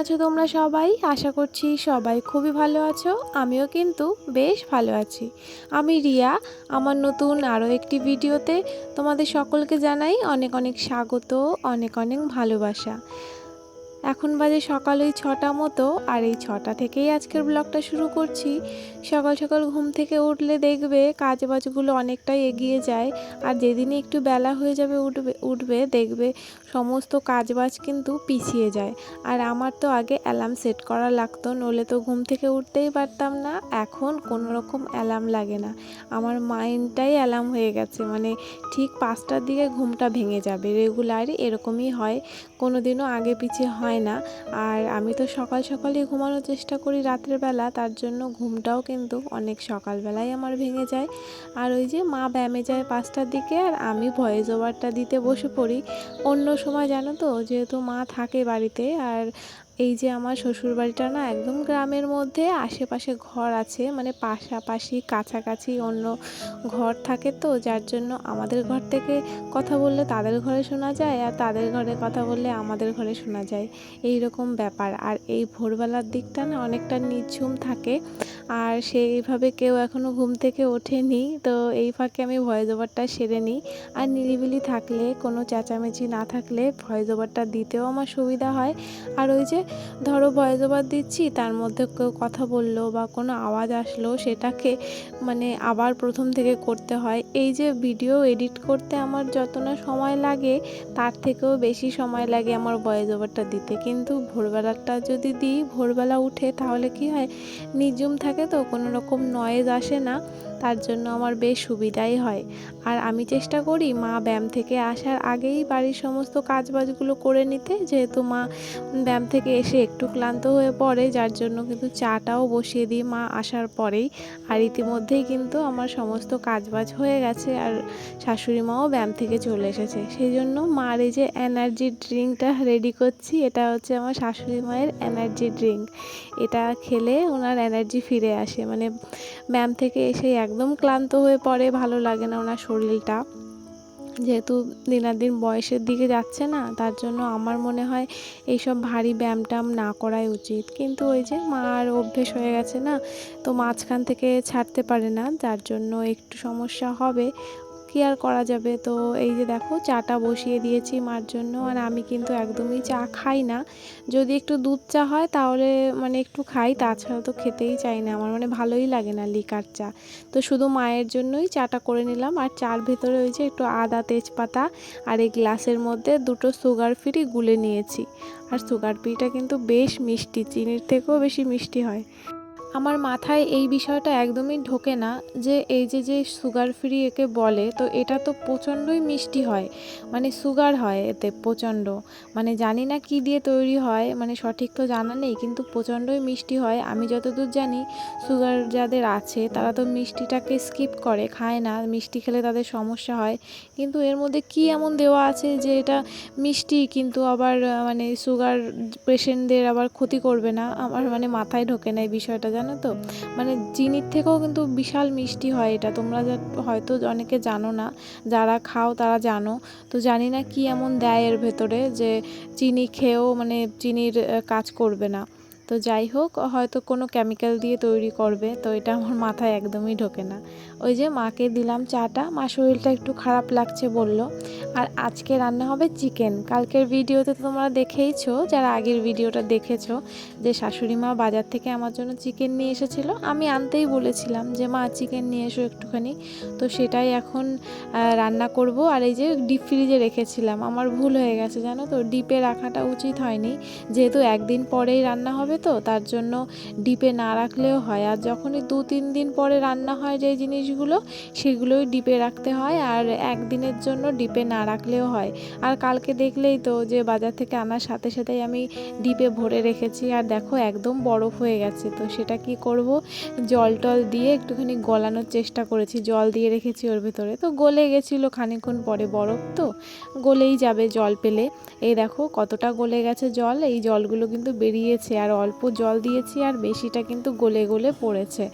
আছো তোমরা সবাই? আশা করছি সবাই খুবই ভালো আছো। আমিও কিন্তু বেশ ভালো আছি। আমি রিয়া, আমার নতুন আরও একটি ভিডিওতে তোমাদের সকলকে জানাই অনেক অনেক স্বাগত, অনেক অনেক ভালোবাসা। এখন বাজে সকাল ওই ছটা মতো, আর এই ছটা থেকেই আজকের ব্লগটা শুরু করছি। সকাল সকাল ঘুম থেকে উঠলে দেখবে কাজ বাজগুলো অনেকটাই এগিয়ে যায়, আর যেদিনই একটু বেলা হয়ে যাবে উঠবে উঠবে, দেখবে সমস্ত কাজ বাজ কিন্তু পিছিয়ে যায়। আর আমার তো আগে অ্যালার্ম সেট করা লাগতো নলে তো ঘুম থেকে উঠতেই পারতাম না। এখন কোনো রকম অ্যালার্ম লাগে না। আমার মাইন্ডটাই অ্যালার্ম হয়ে গেছে মানে ঠিক পাঁচটার দিকে ঘুমটা ভেঙে যাবে। রেগুলারই এরকমই হয় কোনো দিনও আগে পিছিয়ে হয় না। আর আমি তো সকাল সকালই ঘুমানোর চেষ্টা করি রাত্রের বেলা, তার জন্য ঘুমটাও কিন্তু অনেক সকালবেলায় আমার ভেঙে যায়। আর ওই যে মা ব্যায়ামে যায় পাঁচটার দিকে, আর আমি ভয়েস ওভারটা দিতে বসে পড়ি। অন্য সময় জানো তো? যেহেতু মা থাকে বাড়িতে আর এই যে আমার শ্বশুর বাড়িটা না একদম গ্রামের মধ্যে, আশেপাশে ঘর আছে মানে পাশাপাশি কাছাকাছি অন্য ঘর থাকে তো, যার জন্য আমাদের ঘর থেকে কথা বললে তাদের ঘরে শোনা যায় আর তাদের ঘরে কথা বললে আমাদের ঘরে শোনা যায়। এই রকম ব্যাপার। আর এই ভোরবেলার দিকটা না অনেকটা নিঝুম থাকে আর সেইভাবে কেউ এখনও ঘুম থেকে ওঠেনি, তো এই ফাঁকে আমি ভয়েস ওভারটা সেরে নিই। আর নিরিবিলি থাকলে, কোনো চেঁচামেচি না থাকলে ভয়েস ওভারটা দিতেও আমার সুবিধা হয়। আর ওই যে ধরো ভয়েস ওভার দিচ্ছি, তার মধ্যে কেউ কথা বলল বা কোনো আওয়াজ আসলো, সেটাকে মানে আবার প্রথম থেকে করতে হয়। এই যে ভিডিও এডিট করতে আমার যত না সময় লাগে, তার থেকেও বেশি সময় লাগে আমার ভয়েস ওভারটা দিতে। কিন্তু ভোরবেলাটা যদি দিই, ভোরবেলা উঠে তাহলে কি হয়, নিঝুম থাকে তো, কোনো রকম নয়েজ আসে না। তার জন্য আমার বেশ সুবিধাই হয়। আর আমি চেষ্টা করি মা ব্যায়াম থেকে আসার আগেই বাড়ির সমস্ত কাজবাজগুলো করে নিতে। যেহেতু মা ব্যায়াম থেকে এসে একটু ক্লান্ত হয়ে পড়ে, যার জন্য কিন্তু চাটাও বসিয়ে দিই মা আসার পরেই। আর ইতিমধ্যেই কিন্তু আমার সমস্ত কাজবাজ হয়ে গেছে আর শাশুড়ি মাও ব্যায়াম থেকে চলে এসেছে। সেই জন্য মার এই যে এনার্জি ড্রিঙ্কটা রেডি করছি, এটা হচ্ছে আমার শাশুড়ি মায়ের এনার্জি ড্রিঙ্ক। এটা খেলে ওনার এনার্জি ফিরে আসে। মানে ব্যায়াম থেকে এসে একদম ক্লান্ত হয়ে পড়ে, ভালো লাগে না ওনার শরীরটা। যেহেতু দিনার দিন বয়সের দিকে যাচ্ছে না, তার জন্য আমার মনে হয় এইসব ভারী ব্যায়াম না করাই উচিত। কিন্তু ওই যে মার অভ্যেস হয়ে গেছে না, তো মাঝখান থেকে ছাড়তে পারে না, যার জন্য একটু সমস্যা হবে। কি আর করা যাবে? তো এই যে দেখো, চাটা বসিয়ে দিয়েছি মার জন্য আর আমি কিন্তু একদমই চা খাই না। যদি একটু দুধ চা হয় তাহলে মানে একটু খাই, তাছাড়া তো খেতেই চাই না। আমার মানে ভালোই লাগে না লিকার চা। তো শুধু মায়ের জন্যই চাটা করে নিলাম আর চার ভেতরে ওই যে একটু আদা, তেজপাতা আর এই গ্লাসের মধ্যে দুটো সুগার ফ্রি গুলে নিয়েছি। আর সুগার ফ্রিটা কিন্তু বেশ মিষ্টি, চিনির থেকেও বেশি মিষ্টি হয়। আমার মাথায় এই বিষয়টা একদমই ঢোকে না যে এই যে যে সুগার ফ্রি একে বলে, তো এটা তো প্রচণ্ডই মিষ্টি হয়। মানে সুগার হয় এতে প্রচণ্ড। মানে জানি না কি দিয়ে তৈরি হয় মানে সঠিক তো জানা নেই, কিন্তু প্রচণ্ডই মিষ্টি হয়। আমি যতদূর জানি, সুগার যাদের আছে, তারা তো মিষ্টিটাকে স্কিপ করে, খায় না। মিষ্টি খেলে তাদের সমস্যা হয়। কিন্তু এর মধ্যে কি এমন দেওয়া আছে যে এটা মিষ্টি, কিন্তু আবার মানে সুগার পেশেন্টদের আবার ক্ষতি করবে না? আমার মানে মাথায় ঢোকে না এই বিষয়টা জানো তো? মানে চিনির থেকেও কিন্তু বিশাল মিষ্টি হয় এটা। তোমরা হয়তো অনেকে জানো না, যারা খাও তারা জানো। তো জানি না কি এমন দেয় এর ভেতরে যে চিনি খেয়েও মানে চিনির কাজ করবে না। তো যাই হোক, হয়তো কোনো কেমিক্যাল দিয়ে তৈরি করবে, তো এটা আমার মাথায় একদমই ঢোকে না। ওই যে মাকে দিলাম চাটা, মা শরীরটা একটু খারাপ লাগছে বলল। আর আজকে রান্না হবে চিকেন। কালকের ভিডিওতে তো তোমরা দেখেইছো, যারা আগের ভিডিওটা দেখেছ, যে শাশুড়ি মা বাজার থেকে আমার জন্য চিকেন নিয়ে এসেছিল। আমি আনতেই বলেছিলাম যে, মা, চিকেন নিয়ে এসো একটুখানি। তো সেটাই এখন রান্না করব। আর এই যে ডিপ ফ্রিজে রেখেছিলাম। আমার ভুল হয়ে গেছে, জানো তো? ডিপে রাখাটা উচিত হয়নি। যেহেতু একদিন পরেই রান্না হবে তো, তার জন্য ডিপে না রাখলেও হয়। আর যখনই দু তিন দিন পরে রান্না হয়, যে জিনিসগুলো সেগুলোই ডিপে রাখতে হয় আর একদিনের জন্য ডিপে না রাখলেও হয়। আর কালকে দেখলেই তো যে বাজার থেকে আনার সাথে সাথেই আমি ডিপে ভরে রেখেছি আর দেখো একদম বরফ হয়ে গেছে। তো সেটা কি করব? জল টল দিয়ে একটুখানি গলানোর চেষ্টা করেছি, জল দিয়ে রেখেছি ওর ভেতরে। তো গলে গেছিল খানিক্ষণ পরে বরফ তো, গলেই যাবে জল পেলে। এই দেখো কতটা গলে গেছে জল, এই জলগুলো কিন্তু বেরিয়েছে আর অল্প জল দিয়েছি আর বেশিটা কিন্তু গলে গলে পড়েছে।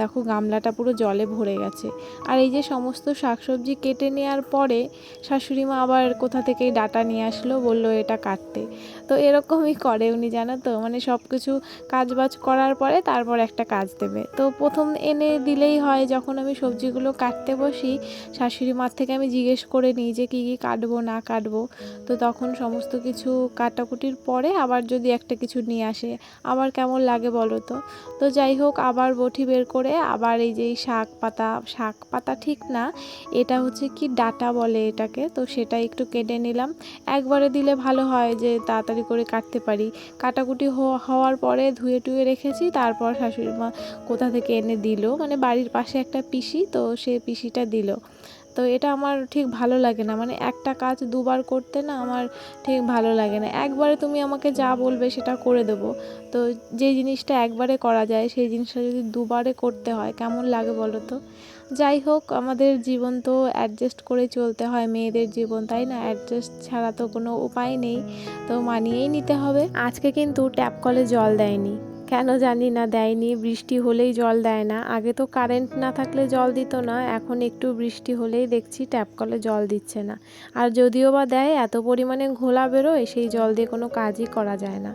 দেখো গামলাটা পুরো জলে ভরে গেছে। আর এই যে সমস্ত শাকসবজি কেটে নেওয়ার পরে শাশুড়ি মা আবার কোথা থেকে ডাটা নিয়ে আসলো, বলল, এটা কাটতে। তো এরকমই করে উনি, জানো তো? মানে সব কিছু কাজ বাজ করার পরে তারপর একটা কাজ দেবে। তো প্রথম এনে দিলেই হয়, যখন আমি সবজিগুলো কাটতে বসি, শাশুড়ি মার থেকে আমি জিজ্ঞেস করে নিই যে কী কী কাটবো, না কাটবো। তো তখন সমস্ত কিছু কাটাকুটির পরে আবার যদি একটা কিছু নিয়ে আসে আবার কেমন লাগে বলো তো? তো যাই হোক, আবার বটি বের করে আবার এই যে শাক পাতা শাক পাতা ঠিক না, এটা হচ্ছে কি ডাটা বলে এটাকে, তো সেটা একটু কেটে নিলাম। একবারে দিলে ভালো হয় যে তাড়াতাড়ি করে কাটতে পারি। কাটাকুটি হওয়া- হওয়ার পরে ধুয়ে টুয়ে রেখেছি, তারপর শাশুড়ি মা কোথা থেকে এনে দিল? মানে বাড়ির পাশে একটা পিসি, তো সে পিসিটা দিল। তো এটা আমার ঠিক ভালো লাগে না। মানে একটা কাজ দুবার করতে না আমার ঠিক ভালো লাগে না। একবারে তুমি আমাকে যা বলবে সেটা করে দেবো। তো যে জিনিসটা একবারে করা যায়, সেই জিনিসটা যদি দুবারে করতে হয়, কেমন লাগে বলো তো? যাই হোক, আমাদের জীবন তো অ্যাডজাস্ট করে চলতে হয়, মেয়েদের জীবন, তাই না? অ্যাডজাস্ট ছাড়া তো কোনো উপায় নেই। তো মানিয়েই নিতে হবে। আজকে কিন্তু ট্যাপ কলে জল দেয়নি। কেন জানি না, দেয়নি। বৃষ্টি হলেই জল দেয় না। আগে তো কারেন্ট না থাকলে জল দিত না, এখন একটু বৃষ্টি হলেই দেখছি ট্যাপ কলে জল দিচ্ছে না। আর যদিও বা দেয়, এত পরিমাণে ঘোলা বেরোয়, সেই জল দিয়ে কোনো কাজই করা যায় না।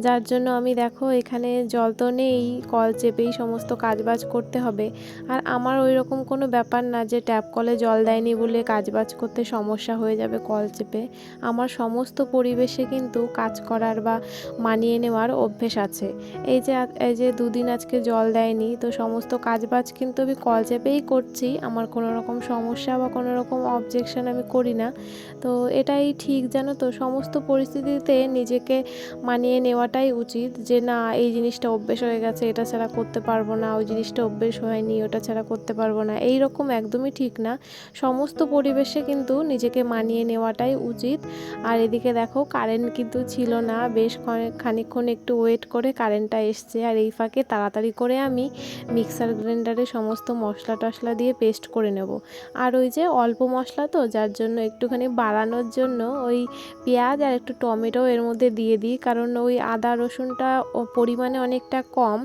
যার জন্য আমি দেখো, এখানে জল তো নেই, কল চেপেই সমস্ত কাজবাজ করতে হবে। আর আমার ওই রকম কোনো ব্যাপার না যে ট্যাপ কলে জল দেয়নি বলে কাজবাজ করতে সমস্যা হয়ে যাবে কল চেপে। আমার সমস্ত পরিবেশে কিন্তু কাজ করার বা মানিয়ে নেওয়ার অভ্যেস আছে। এই যে এই যে দুদিন আজকে জল দেয়নি, তো সমস্ত কাজবাজ কিন্তু আমি কল চেপেই করছি। আমার কোনো রকম সমস্যা বা কোনো রকম অবজেকশন আমি করি না। তো এটাই ঠিক জানো তো সমস্ত পরিস্থিতিতে নিজেকে মানিয়ে নেওয়াটাই উচিত যে, না, এই জিনিসটা অভ্যেস হয়ে গেছে, এটা ছাড়া করতে পারব না, ওই জিনিসটা অভ্যেস হয়নি, ওটা ছাড়া করতে পারব না। এই রকম একদমই ঠিক না। সমস্ত পরিবেশে কিন্তু নিজেকে মানিয়ে নেওয়াটাই উচিত। আর এদিকে দেখো কারেন্ট কিন্তু ছিল না। বেশ ক্ষণে- খানিকক্ষণ একটু ওয়েট করে কারেন্টটা এসছে আর এই ফাঁকে তাড়াতাড়ি করে আমি মিক্সার গ্রাইন্ডারে সমস্ত মশলা টশলা দিয়ে পেস্ট করে নেব। আর ওই যে অল্প মশলা তো, যার জন্য একটুখানি বাড়ানোর জন্য ওই পেঁয়াজ আর একটু টমেটো এর মধ্যে দিয়ে দিই। কারণ ওই আদা, রসুনটা পরিমাণে অনেকটা কম,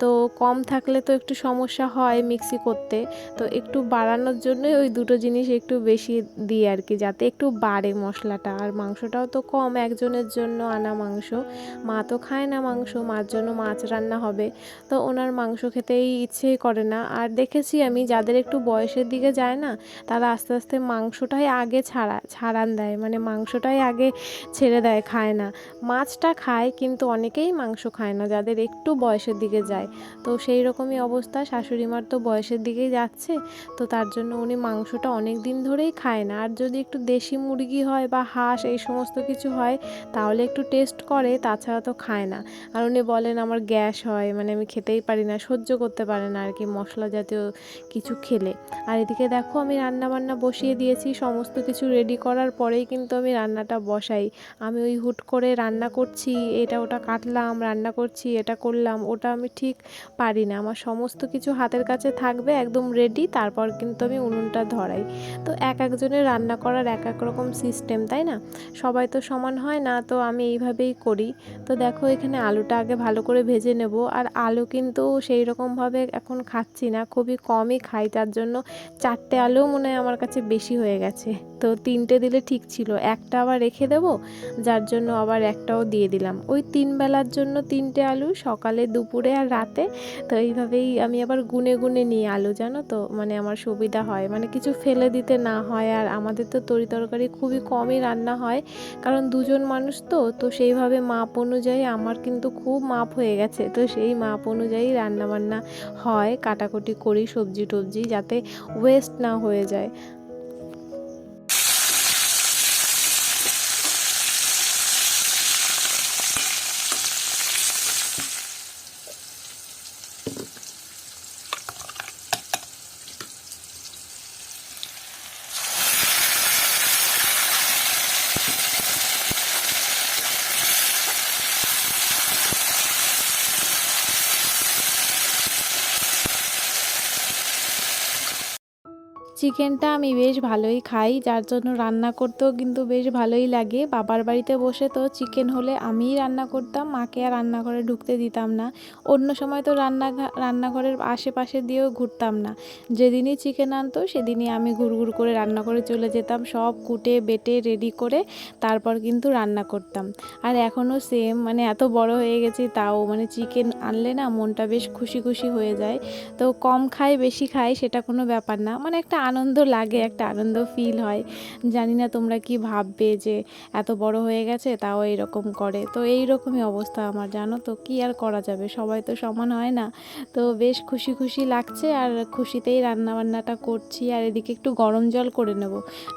তো কম থাকলে তো একটু সমস্যা হয় মিক্সি করতে। তো একটু বাড়ানোর জন্যই ওই দুটো জিনিস একটু বেশি দিই আর কি, যাতে একটু বাড়ে মশলাটা। আর মাংসটাও তো কম, একজনের জন্য আনা মাংস। মা তো খায় না মাংস, মার জন্য মাছ রান্না হবে। তো ওনার মাংস খেতেই ইচ্ছেই করে না। আর দেখেছি আমি, যাদের একটু বয়সের দিকে যায় না, তারা আস্তে আস্তে মাংসটাই আগে ছাড়া, ছাড়ান দেয়। মানে মাংসটাই আগে ছেড়ে দেয়, খায় না। মাছটা খায়, কিন্তু অনেকেই মাংস খায় না, যাদের একটু বয়সের দিকে যায়। তো সেই রকমই অবস্থা। শাশুড়ি মার তো বয়সের দিকেই যাচ্ছে। তো তার জন্য উনি মাংসটা অনেক দিন ধরেই খায় না। আর যদি একটু দেশি মুরগি হয় বা হাঁস, এই সমস্ত কিছু হয়, তাহলে একটু টেস্ট করে, তাছাড়া তো খায় না। আর উনি বলেন, আমার গ্যাস হয় মানে আমি খেতেই পারি না, সহ্য করতে পারে না আর কি মশলা জাতীয় কিছু খেলে। আর এদিকে দেখো আমি রান্না বান্না বসিয়ে দিয়েছি, সমস্ত কিছু রেডি করার পরেই কিন্তু আমি রান্নাটা বসাই। আমি ওই হুট করে রান্না করছি, এটা ওটা কাটলাম, রান্না করছি, এটা করলাম, ওটা আমি ঠিক পারি না। আমার সমস্ত কিছু হাতের কাছে থাকবে, একদম রেডি তারপর কিন্তু আমি উনুনটা ধরাই। তো এক একজনের রান্না করার এক এক রকম সিস্টেম তাই না? সবাই তো সমান হয়, না তো আমি এইভাবেই করি। তো দেখো এখানে আলুটা আগে ভালো করে ভেজে নেব। আর আলু কিন্তু সেই রকমভাবে এখন খাচ্ছি না, খুবই কমই খাই। তার জন্য চারটে আলু মনে হয় আমার কাছে বেশি হয়ে গেছে। তো তিনটে দিলে ঠিক ছিল। একটা আবার রেখে দেবো, যার জন্য আবার একটাও দিয়ে দিলাম। ওই তিন বেলার জন্য তিনটে আলু, সকালে, দুপুরে আর রাতে। তো এইভাবেই আমি আবার গুনে গুনে নিই আলু, জানো তো? মানে আমার সুবিধা হয়। মানে কিছু ফেলে দিতে না হয়। আর আমাদের তো তরি তরকারি খুবই কমই রান্না হয়। কারণ দুজন মানুষ তো তো সেইভাবে মাপ অনুযায়ী আমার কিন্তু খুব মাপ হয়ে গেছে। তো সেই মাপ অনুযায়ী রান্না বান্না হয়। কাটাকুটি করি, সবজি টবজি, যাতে ওয়েস্ট না হয়ে যায়। চিকেনটা আমি বেশ ভালোই খাই, যার জন্য রান্না করতেও কিন্তু বেশ ভালোই লাগে। বাবার বাড়িতে বসে তো চিকেন হলে আমিই রান্না করতাম, মাকে আর রান্নাঘরে ঢুকতে দিতাম না। অন্য সময় তো রান্না রান্নাঘরের আশেপাশে দিয়েও ঘুরতাম না। যেদিনই চিকেন আনতো, সেদিনই আমি ঘুরঘুর করে রান্না করে চলে যেতাম। সব কুটে, বেটে রেডি করে তারপর কিন্তু রান্না করতাম। আর এখনও সেম মানে এত বড় হয়ে গেছি তাও মানে চিকেন আনলে না মনটা বেশ খুশি খুশি হয়ে যায়। তো কম খাই বেশি খাই সেটা কোনো ব্যাপার না। মানে একটা আনন্দ লাগে, একটা আনন্দ ফিল হয়। জানি না তোমরা কি ভাববে যে এত বড় হয়ে গেছে, তাও এরকম করে। তো এই রকমই অবস্থা আমার, জানো তো? কি আর করা যাবে? সবাই তো সমান হয় না। তো বেশ খুশি খুশি লাগছে আর খুশিতেই রান্না বান্নাটা করছি। আর এদিকে একটু গরম জল করে নেব।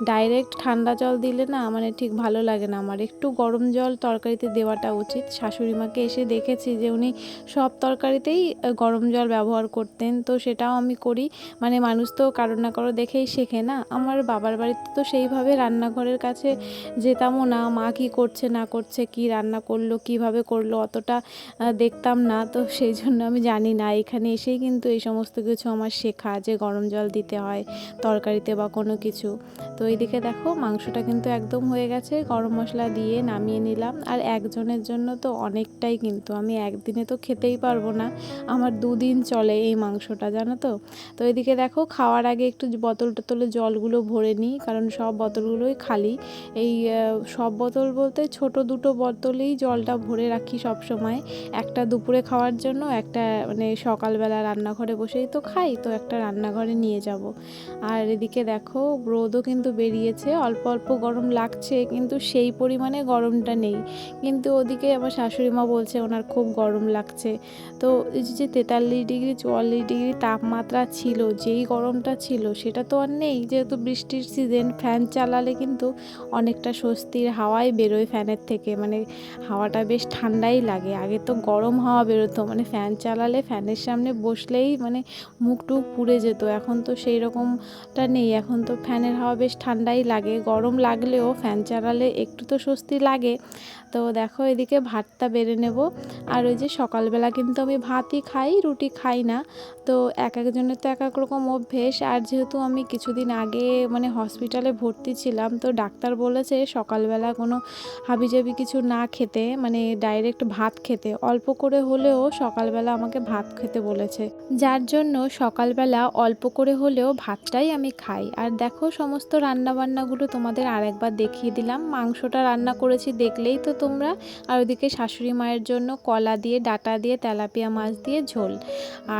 ডাইরেক্ট ঠান্ডা জল দিলে না মানে ঠিক ভালো লাগে না আমার। একটু গরম জল তরকারিতে দেওয়াটা উচিত। শাশুড়ি মাকে এসে দেখেছি যে উনি সব তরকারিতেই গরম জল ব্যবহার করতেন। তো সেটাও আমি করি। মানে মানুষ তো কারও না কারও দেখেই শেখে না? আমার বাবার বাড়িতে তো সেইভাবে রান্নাঘরের কাছে যেতামও না। মা কী করছে, না করছে, কি রান্না করল, কীভাবে করল অতটা দেখতাম না। তো সেই জন্য আমি জানি না। এখানে এসেই কিন্তু এই সমস্ত কিছু আমার শেখা যে গরম জল দিতে হয় তরকারিতে বা কোনো কিছু। তো এইদিকে দেখো, মাংসটা কিন্তু একদম হয়ে গেছে। গরম মশলা দিয়ে নামিয়ে নিলাম। আর একজনের জন্য তো অনেকটাই কিন্তু। আমি একদিনে তো খেতেই পারব না। আমার দুদিন চলে এই মাংসটা, জানো তো? তো এদিকে দেখো, খাওয়ার আগে একটু বোতল টোতলে জলগুলো ভরে নিই, কারণ সব বোতলগুলোই খালি। এই সব বোতল বলতে ছোট দুটো বোতলেই জলটা ভরে রাখি সব সময়। একটা দুপুরে খাওয়ার জন্য, একটা মানে সকালবেলা রান্নাঘরে বসেই তো খাই, তো একটা রান্নাঘরে নিয়ে যাব। আর এদিকে দেখো, রোদও কিন্তু বেরিয়েছে, অল্প অল্প গরম লাগছে, কিন্তু সেই পরিমাণে গরমটা নেই। কিন্তু ওদিকে আমার শাশুড়ি মা বলছে, ওনার খুব গরম লাগছে। তো এই যে তেতাল্লিশ ডিগ্রি, চুয়াল্লিশ ডিগ্রি তাপমাত্রা ছিল, যেই গরমটা ছিল, সেটা তো আর নেই। যেহেতু বৃষ্টির সিজন ফ্যান চালালে কিন্তু অনেকটা স্বস্তির হাওয়াই বেরোয় ফ্যানের থেকে। মানে হাওয়াটা বেশ ঠান্ডাই লাগে। আগে তো গরম হাওয়া বেরোতো। মানে ফ্যান চালালে ফ্যানের সামনে বসলেই মানে মুখ টুক পুড়ে যেত। এখন তো সেই রকমটা নেই। এখন তো ফ্যানের হাওয়া বেশ ঠান্ডাই লাগে। গরম লাগলেও ফ্যান চালালে একটু তো স্বস্তি লাগে। তো দেখো, এদিকে ভাতটা বেড়ে নেব। আর ওই যে সকালবেলা কিন্তু আমি ভাতই খাই, রুটি খাই না। তো এক একজনের তো এক এক রকম অভ্যেস। আর যেহেতু আমি কিছুদিন আগে মানে হসপিটালে ভর্তি ছিলাম, তো ডাক্তার বলেছে সকালবেলা কোনো হাবিজাবি কিছু না খেতে মানে ডাইরেক্ট ভাত খেতে। অল্প করে হলেও সকালবেলা আমাকে ভাত খেতে বলেছে। যার জন্য সকালবেলা অল্প করে হলেও ভাতটাই আমি খাই। আর দেখো সমস্ত রান্নাবান্নাগুলো তোমাদের আরেকবার দেখিয়ে দিলাম। মাংসটা রান্না করেছি দেখলেই তো তোমরা। আর ওদিকে শাশুড়ি মায়ের জন্য কলা দিয়ে, ডাটা দিয়ে, তেলাপিয়া মাছ দিয়ে ঝোল।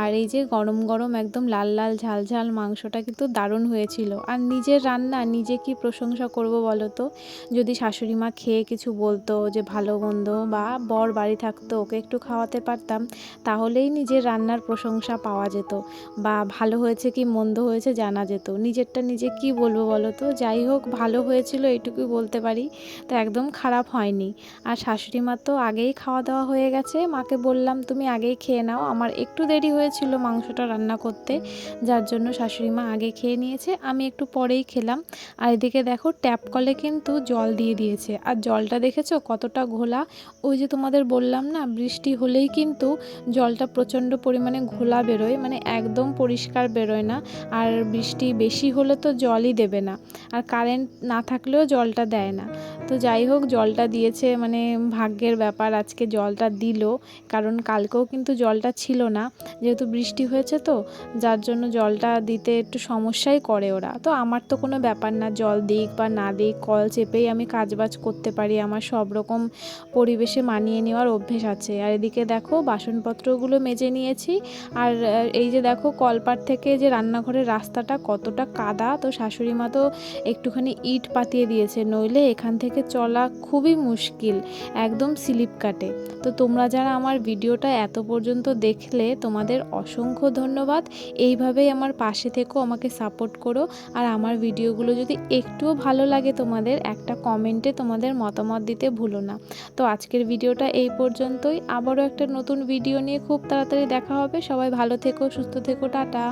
আর এই যে গরম গরম একদম লাল লাল ঝাল ঝাল মাংসটা কিন্তু দারুণ হয়েছিল। আর নিজের রান্না নিজে কি প্রশংসা করব বলো তো যদি শাশুড়ি মা খেয়ে কিছু বলতো যে ভালো মন্দ বা বর বাড়ি থাকতো, ওকে একটু খাওয়াতে পারতাম, তাহলেই নিজের রান্নার প্রশংসা পাওয়া যেত। বা ভালো হয়েছে কি মন্দ হয়েছে জানা যেত। নিজেরটা নিজে কি বলব বলো তো যাই হোক, ভালো হয়েছিল এইটুকুই বলতে পারি। তো একদম খারাপ হয়নি। আর শাশুড়ি মা তো আগেই খাওয়া দাওয়া হয়ে গেছে। মাকে বললাম, তুমি আগেই খেয়ে নাও। আমার একটু দেরি হয়েছিল মাংসটা রান্না করতে। যার জন্য শাশুড়ি মা আগে খেয়ে নিয়েছে, আমি একটু পরেই খেলাম। আর এদিকে দেখো, ট্যাপ কলে কিন্তু জল দিয়ে দিয়েছে। আর জলটা দেখেছ কতটা ঘোলা? ওই যে তোমাদের বললাম না, বৃষ্টি হলেই কিন্তু জলটা প্রচণ্ড পরিমাণে ঘোলা বেরোয় মানে একদম পরিষ্কার বেরোয় না। আর বৃষ্টি বেশি হলে তো জলই দেবে না। আর কারেন্ট না থাকলেও জলটা দেয় না। তো যাই হোক, জলটা দিয়েছে মানে ভাগ্যের ব্যাপার, আজকে জলটা দিল। কারণ কালকেও কিন্তু জলটা ছিল না, যেহেতু বৃষ্টি হয়েছে তো, যার জন্য জলটা দিতে একটু সমস্যাই করে ওরা। তো আমার তো কোনো ব্যাপার না, জল দিক বা না দিক, কল চেপেই আমি কাজবাজ করতে পারি। আমার সব রকম পরিবেশে মানিয়ে নেওয়ার অভ্যেস আছে। আর এদিকে দেখো, বাসনপত্রগুলো মেজে নিয়েছি। আর এই যে দেখো, কলপাট থেকে যে রান্নাঘরের রাস্তাটা কতটা কাদা, তো শাশুড়ি মা তো একটুখানি ইট পাতিয়ে দিয়েছে। নইলে এখান থেকে চলা খুবই মুশকিল, একদম স্লিপ কাটে। তো তোমরা যারা আমার ভিডিওটা এত পর্যন্ত দেখলে, তোমাদের অসংখ্য ধন্যবাদ। এইভাবেই আমার পাশে থেকেও আমাকে সাপোর্ট করো। আর আমার ভিডিওগুলো যদি একটুও ভালো লাগে তোমাদের, একটা কমেন্টে তোমাদের মতামত দিতে ভুলো না। তো আজকের ভিডিওটা এই পর্যন্তই। আবারও একটা নতুন ভিডিও নিয়ে খুব তাড়াতাড়ি দেখা হবে। সবাই ভালো থেকো, সুস্থ থেকো, টাটা।